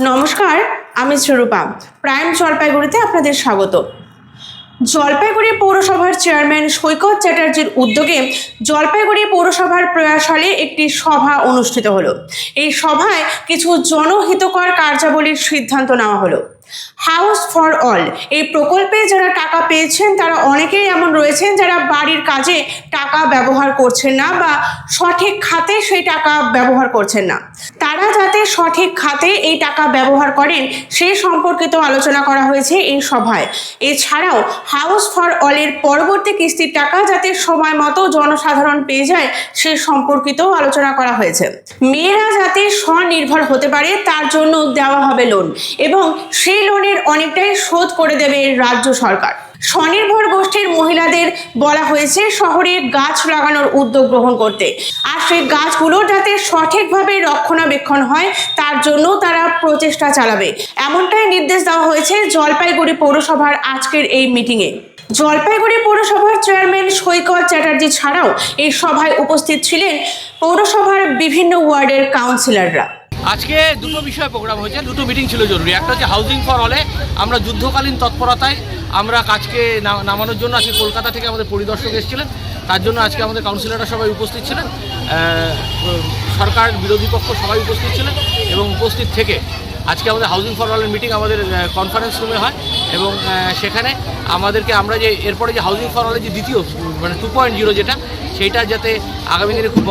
নমস্কার, আমি শ্রুরূপা প্রাইম জলপাইগুড়িতে আপনাদের স্বাগত। জলপাইগুড়ি পৌরসভার চেয়ারম্যান সৈকত চ্যাটার্জির উদ্যোগে জলপাইগুড়ি পৌরসভার প্রয়াস হলে একটি সভা অনুষ্ঠিত হলো। এই সভায় কিছু জনহিতকর কার্যাবলীর সিদ্ধান্ত নেওয়া হলো। হাউস ফর অল, এই প্রকল্পে যারা টাকা পেয়েছেন, তারা অনেকেই এমন রয়েছেন যারা বাড়ির কাজে টাকা ব্যবহার করছেন না বা সঠিক খাতে সেই টাকা ব্যবহার করছেন না। তারা সঠিক খাতে এই টাকা ব্যবহার করেন সেই সম্পর্কিত আলোচনা করা হয়েছে এই সভায়। এছাড়াও হাউস ফর অলের পরবর্তী কিস্তির টাকা যাতে সময় মতো জনসাধারণ পেয়ে যায়, সে সম্পর্কিতও আলোচনা করা হয়েছে। মেয়েরা যাতে স্বনির্ভর হতে পারে, তার জন্য দেওয়া হবে লোন এবং সেই লোনের অনেকটাই শোধ করে দেবে রাজ্য সরকার। স্বনির্ভর গোষ্ঠীর মহিলাদের বলা হয়েছে শহরে গাছ লাগানোর উদ্যোগ গ্রহণ করতে। আর সেই গাছগুলো যাতে সঠিকভাবে রক্ষণাবেক্ষণ হয়, তার জন্য তারা প্রচেষ্টা চালাবে। এমনটাই নির্দেশ দেওয়া হয়েছে জলপাইগুড়ি পৌরসভার আজকের এই মিটিংয়ে। জলপাইগুড়ি পৌরসভার চেয়ারম্যান সৈকত চ্যাটার্জি ছাড়াও এই সভায় উপস্থিত ছিলেন পৌরসভার বিভিন্ন ওয়ার্ডের কাউন্সিলররা। আজকে দুটো বিষয় প্রোগ্রাম হয়েছে, দুটো মিটিং ছিল জরুরি। একটা হচ্ছে হাউজিং ফর হলে আমরা যুদ্ধকালীন তৎপরতায় আমরা কাজকে নামানোর জন্য আজকে কলকাতা থেকে আমাদের পরিদর্শক এসেছিলেন। তার জন্য আজকে আমাদের কাউন্সিলররা সবাই উপস্থিত ছিলেন। সরকার বিরোধী পক্ষ সবাই উপস্থিত ছিলেন এবং উপস্থিত থেকে আজকে আমাদের হাউজিং ফর অলের মিটিং আমাদের কনফারেন্স রুমে হয় এবং সেখানে আমাদেরকে আমরা যে, এরপরে যে হাউজিং ফর অলের যে দ্বিতীয় মানে টু পয়েন্ট জিরো যেটা সেইটা যাতে আগামী দিনে খুব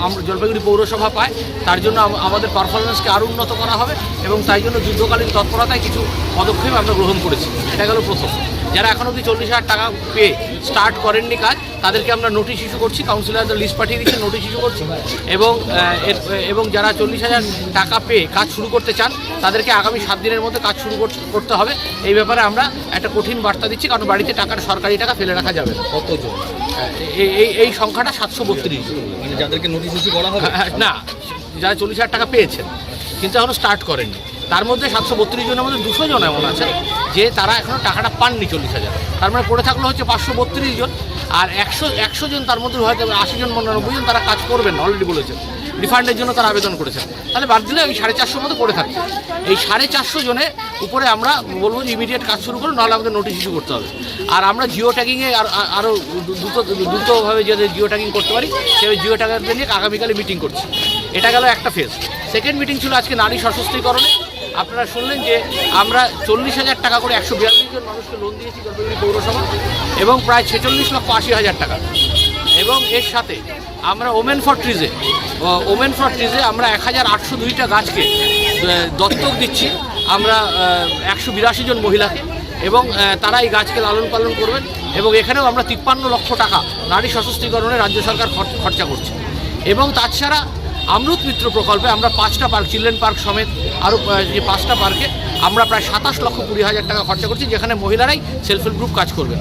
আমরা জলপাইগুড়ি পৌরসভা পায়। তার জন্য আমাদের পারফরমেন্সকে আরও উন্নত করা হবে এবং তাই জন্য যুদ্ধকালীন তৎপরতায় কিছু পদক্ষেপ আমরা গ্রহণ করেছি। এটা গেল প্রথম। যারা এখন অবধি চল্লিশ হাজার টাকা পেয়ে স্টার্ট করেননি কাজ তাদেরকে আমরা নোটিশ ইস্যু করছি কাউন্সিলরদের লিস্ট পাঠিয়ে দিচ্ছি নোটিশ ইস্যু করছি। এবং এর- এবং যারা চল্লিশ হাজার টাকা পেয়ে কাজ শুরু করতে চান তাদেরকে আগামী সাত দিনের মধ্যে কাজ শুরু কর- করতে হবে। এই ব্যাপারে আমরা একটা কঠিন বার্তা দিচ্ছি কারণ বাড়িতে টাকার সরকারি টাকা ফেলে রাখা যাবে কতজন? এই এই এই সংখ্যাটা সাতশো বত্রিশ। মানে যাদেরকে নোটিশ ইস্যু করা হবে হ্যাঁ, না যারা চল্লিশ হাজার টাকা পেয়েছেন কিন্তু এখনও স্টার্ট করেনি তার মধ্যে সাতশো বত্রিশ জনের মধ্যে দুশো জন এমন আছে। যে তারা এখনও টাকাটা পাননি চল্লিশ হাজার। তার মানে পড়ে থাকল হচ্ছে পাঁচশো বত্রিশ জন। আর একশো একশো জন তার মধ্যে হয়তো আশি জন নব্বই জন তারা কাজ করবেন অলরেডি বলেছেন। রিফান্ডের জন্য তারা আবেদন করেছেন। তাহলে বাদ দিলে ওই সাড়ে চারশোর মতো পড়ে থাকছে এই সাড়ে চারশো জনের উপরে আমরা বলব যে ইমিডিয়েট কাজ শুরু করুন, নাহলে আমাদের নোটিশ ইস্যু করতে হবে। আর আমরা জিও ট্যাগিংয়ে আর, আর- আরও দ্রুত, দ্রুতভাবে যাতে জিও ট্যাগিং করতে পারি সেভাবে জিও ট্যাগারদের নিয়ে আগামীকালে মিটিং করছি। এটা গেল একটা ফেজ সেকেন্ড মিটিং ছিল আজকে নারী সশস্ত্রীকরণে। আপনারা শুনলেন যে আমরা চল্লিশ হাজার টাকা করে একশো বিয়াল্লিশ জন মানুষকে লোন দিয়েছি জলপাইগুড়ি পৌরসভা এবং প্রায় ছেচল্লিশ লক্ষ আশি হাজার টাকা। এবং এর সাথে আমরা women for trees women for trees আমরা এক হাজার আটশো দুইটা গাছকে দত্তক দিচ্ছি। আমরা একশো বিরাশি জন মহিলাকে এবং তারা এই গাছকে লালন পালন করবেন এবং এখানেও আমরা তিপ্পান্ন লক্ষ টাকা নারী সশস্ত্রীকরণে রাজ্য সরকার খর- খরচা করছে। এবং তাছাড়া অমৃত মিত্র প্রকল্পে আমরা পাঁচটা পার্ক, চিলড্রেন পার্ক সমেত আরও যে পাঁচটা পার্কে আমরা প্রায় সাতাশ লক্ষ কুড়ি হাজার টাকা খরচা করছি, যেখানে মহিলারাই সেলফ হেল্প গ্রুপ কাজ করবেন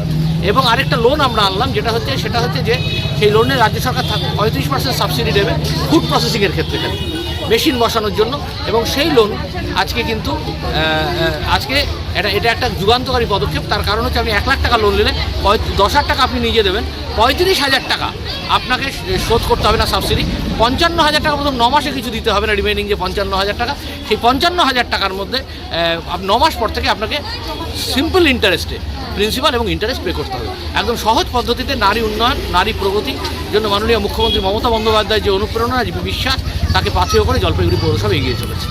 এবং আরেকটা লোন আমরা আনলাম, যেটা হচ্ছে, সেটা হচ্ছে যে সেই লোনে রাজ্য সরকার পঁয়ত্রিশ পার্সেন্ট সাবসিডি দেবে ফুড প্রসেসিংয়ের ক্ষেত্রে খালি মেশিন বসানোর জন্য। এবং সেই লোন আজকে কিন্তু আজকে এটা এটা একটা যুগান্তকারী পদক্ষেপ। তার কারণ হচ্ছে আপনি এক লাখ টাকা লোন নিলে দশ হাজার টাকা আপনি নিজে দেবেন, পঁয়ত্রিশ হাজার টাকা আপনাকে শোধ করতে হবে না সাবসিডি পঞ্চান্ন হাজার টাকা প্রথম ন মাসে কিছু দিতে হবে না রিমেনিং যে পঞ্চান্ন হাজার টাকা, সেই পঞ্চান্ন হাজার টাকার মধ্যে ন মাস পর থেকে আপনাকে সিম্পল ইন্টারেস্টে প্রিন্সিপাল এবং ইন্টারেস্ট পে করতে হবে। একদম সহজ পদ্ধতিতে নারী উন্নয়ন, নারী প্রগতি জন্য মাননীয় মুখ্যমন্ত্রী মমতা বন্দ্যোপাধ্যায় যে অনুপ্রেরণা, যে বিশ্বাস, তাকে পাথেয় করে জলপাইগুড়ি পৌরসভা এগিয়ে চলেছে।